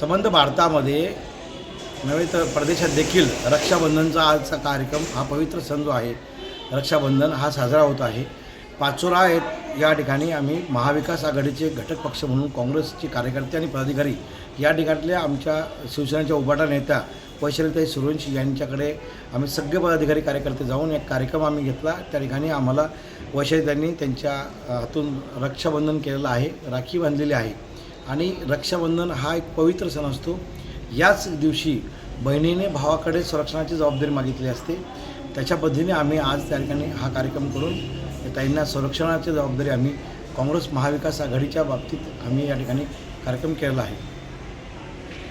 संबंध भारतामध्ये नव्हे तर परदेशात देखील रक्षाबंधनचा आजचा कार्यक्रम हा पवित्र सण जो आहे रक्षाबंधन हा साजरा होत आहे. पाचोरा आहेत या ठिकाणी आम्ही महाविकास आघाडीचे घटक पक्ष म्हणून काँग्रेसचे कार्यकर्ते आणि पदाधिकारी या ठिकाणल्या आमच्या शिवसेनेच्या उभाटा नेत्या वैशालीताई सुरवंशी यांच्याकडे आम्ही सगळे पदाधिकारी कार्यकर्ते जाऊन एक कार्यक्रम आम्ही घेतला. त्या ठिकाणी आम्हाला वैशालीताईंनी त्यांच्या हातून रक्षाबंधन केलेलं आहे राखी बांधलेली आहे. आणि रक्षाबंधन हा एक पवित्र सण असतो. याच दिवशी बहिणीने भावाकडे संरक्षणाची जबाबदारी मागितली असते. त्याच्या पद्धतीने आम्ही आज त्या ठिकाणी हा कार्यक्रम करून ताईंना संरक्षणाची जबाबदारी आम्ही काँग्रेस महाविकास आघाडीच्या बाबतीत आम्ही या ठिकाणी कार्यक्रम केलेला आहे.